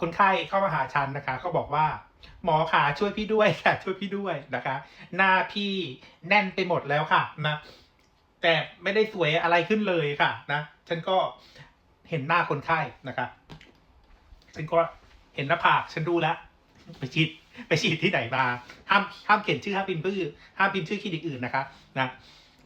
คนไข้เข้ามาหาฉันนะคะเขาบอกว่าหมอขาช่วยพี่ด้วยค่ะช่วยพี่ด้วยนะคะ หน้าพี่แน่นไปหมดแล้วค่ะนะแต่ไม่ได้สวยอะไรขึ้นเลยค่ะนะฉันก็เห็นหน้าคนไข้นะคะฉันก็เห็นหน้าผากฉันดูแล้วไปฉีดไปฉีดที่ไหนมาห้ามห้ามเขียนชื่อห้ามพิมพ์ชื่อห้ามพิมพ์ชื่อคลินิกอื่นนะคะนะ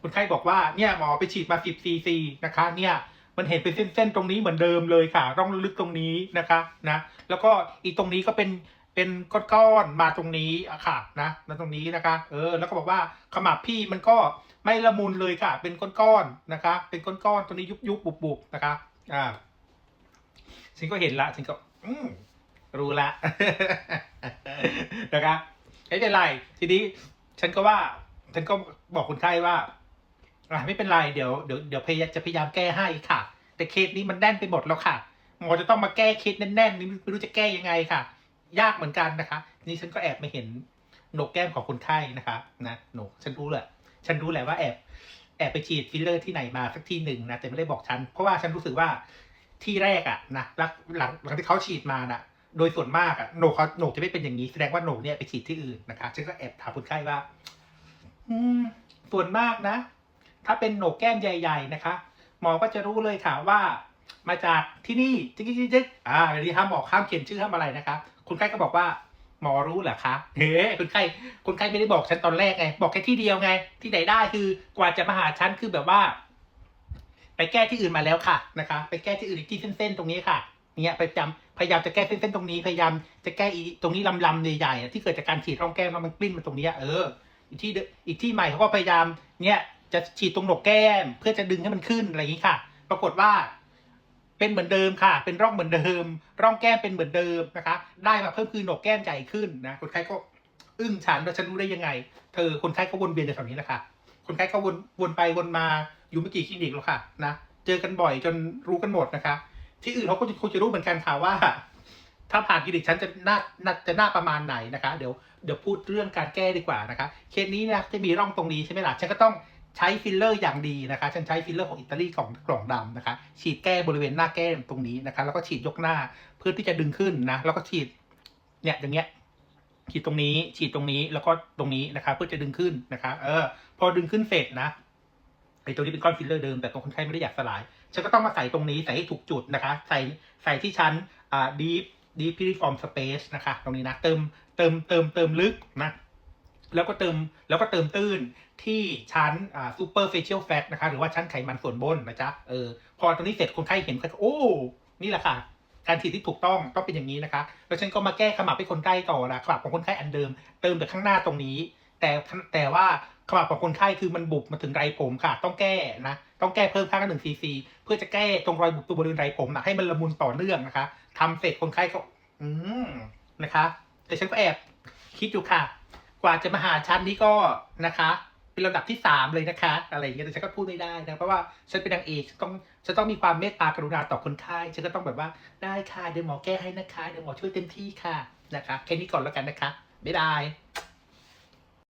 คนไข้บอกว่าเนี่ยหมอไปฉีดมา10ซีซีนะคะ เนี่ย มันเห็นเป็นเส้นๆตรงนี้เหมือนเดิมเลยค่ะ ร่องลึกตรงนี้นะคะนะ แล้วก็อีกตรงนี้ก็เป็นเป็นก้อนๆมาตรงนี้อะค่ะนะแล้วตรงนี้นะคะ เออ แล้วก็บอกว่าขมับพี่มันก็ไม่ละมุนเลยค่ะ เป็นก้อนๆนะคะ เป็นก้อนๆตรงนี้ยุบๆบุบๆนะคะ อ่าฉันก็เห็นละฉันก็ อืมรู้ละนะคะไม่เป็นไรทีนี้ฉันก็ว่า ฉันก็บอกคนไข้ว่า อะไม่เป็นไรเดี๋ยวเดี๋ยวเดี๋ยวพยายามจะพยายามแก้ให้ค่ะ แต่เคสนี้มันแน่นไปหมดแล้วค่ะ หมอจะต้องมาแก้เคสแน่นๆนี่ไม่รู้จะแก้ยังไงค่ะ ยากเหมือนกันนะคะ นี่ฉันก็แอบมาเห็นโหนกแก้มของคนไข้นะคะนะโหนกฉันรู้แหละฉันรู้แหละว่าแอบแอบไปฉีดฟิลเลอร์ที่ไหนมาสักที่หนึ่งนะแต่ไม่ได้บอกฉัน เพราะว่าฉันรู้สึกว่าที่แรกอะนะหลังหลังหลังที่เขาฉีดมานะโดยส่วนมากอะโหนกเขาโหนกจะไม่เป็นอย่างนี้แสดงว่าโหนกเนี่ยไปฉีดที่อื่นนะคะฉันก็แอบถามคนไข้ว่า อืมส่วนมากนะ ถ้าเป็นโหนกแก้มใหญ่ ๆ นะคะ หมอก็จะรู้เลยค่ะว่า มาจากที่นี่จิ๊กจิ๊กจิ๊กอ่าเดี๋ยวนี้ห้ามบอกห้ามเขียนชื่อห้ามอะไรนะคะคนไข้ก็บอกว่าหมอรู้เหรอคะเฮ้คนไข้คนไข้ไม่ได้บอกฉันตอนแรกไง บอกแค่ที่เดียวไง ที่ไหนได้คือกว่าจะมาหาฉันคือแบบว่า ไปแก้ที่อื่นมาแล้วค่ะนะคะ ไปแก้ที่อื่นที่เส้นๆตรงนี้ค่ะ เนี่ยไปจำพยายามจะแก้เส้นๆตรงนี้ พยายามจะแก้อีตรงนี้ลำๆใหญ่ๆที่เกิดจากการฉีดร่องแก้มแล้วมันกลิ้นมาตรงนี้เอออีกที่อีกที่ใหม่เขาก็พยายามเนี่ย จะฉีดตรงหนกแก้ม เพื่อจะดึงให้มันขึ้นอะไรอย่างนี้ค่ะ ปรากฏว่า เป็นเหมือนเดิมค่ะ เป็นร่องเหมือนเดิม ร่องแก้มเป็นเหมือนเดิมนะคะ ได้มาเพิ่มคือหนกแก้มใหญ่ขึ้นนะคนไข้ก็อึ้งฉันว่าฉันรู้ได้ยังไง เธอคนไข้ก็วนเวียนอยู่แถวนี้แหละค่ะคนไข้ก็วนวนไปวนมาอยู่ไม่กี่คลินิกแล้วค่ะนะเจอกันบ่อยจนรู้กันหมดนะคะ ที่อื่นเขาก็คงจะรู้เหมือนกันค่ะว่า ถ้าผ่านคลินิกฉันจะหน้าน่าจะหน้าประมาณไหนนะคะ เดี๋ยวเดี๋ยวพูดเรื่องการแก้ดีกว่านะคะ เคสนี้นะจะมีร่องตรงนี้ใช่ไหมล่ะฉันก็ต้อง ใช้ฟิลเลอร์อย่างดีนะคะ ฉันใช้ฟิลเลอร์ของอิตาลีของกล่องดำนะคะ ฉีดแก้บริเวณหน้าแก้มตรงนี้นะคะ แล้วก็ฉีดยกหน้าเพื่อที่จะดึงขึ้นนะ แล้วก็ฉีดเนี่ยอย่างเงี้ย ฉีดตรงนี้ ฉีดตรงนี้ แล้วก็ตรงนี้นะคะ เพื่อจะดึงขึ้นนะคะ เออ พอดึงขึ้นเสร็จนะไอ้ตรงนี้เป็นก้อนฟิลเลอร์เดิมแต่ตรงคนไข้ไม่ได้อยากสลาย ฉันก็ต้องมาใส่ตรงนี้ใส่ให้ถูกจุดนะคะ ใส่ใส่ที่ชั้นอ่า deep deep piriform space นะคะ ตรงนี้นะ เติมเติมเติมเติมลึกนะ แล้วก็เติมแล้วก็เติมตื้นที่ชั้นอ่า superficial fat นะคะ หรือว่าชั้นไขมันส่วนบนนะจ๊ะเออพอตรงนี้เสร็จคนไข้เห็นก็โอ้ นี่แหละค่ะ การฉีดที่ถูกต้องต้องเป็นอย่างนี้นะคะ แล้วฉันก็มาแก้ขมับให้คนไข้ต่อนะขมับของคนไข้อันเดิม เติมแต่ข้างหน้าตรงนี้ แต่แต่ว่าขมับของคนไข้คือมันบุบมาถึงไรผมค่ะ ต้องแก้นะ ต้องแก้เพิ่มข้างละหนึ่งซีซีเพื่อจะแก้ตรงรอยบุบตัวบริเวณไรผมนะให้มันละมุนต่อเนื่องนะคะทำเสร็จคนไข้ก็อืมนะคะ แต่ฉันก็แอบคิดอยู่ค่ะ กว่าจะมาหาชั้นนี่ก็นะคะ เป็นระดับที่สามเลยนะคะ อะไรอย่างเงี้ยแต่ฉันก็พูดไม่ได้นะเพราะว่าฉันเป็นนางเอกฉันต้องฉันต้องมีความเมตตากรุณาต่อคนไข้ฉันก็ต้องแบบว่าได้ค่ะเดี๋ยวหมอแก้ให้นะคะเดี๋ยวหมอช่วยเต็มที่ค่ะนะคะแค่นี้ก่อนแล้วกันนะคะบ๊ายบาย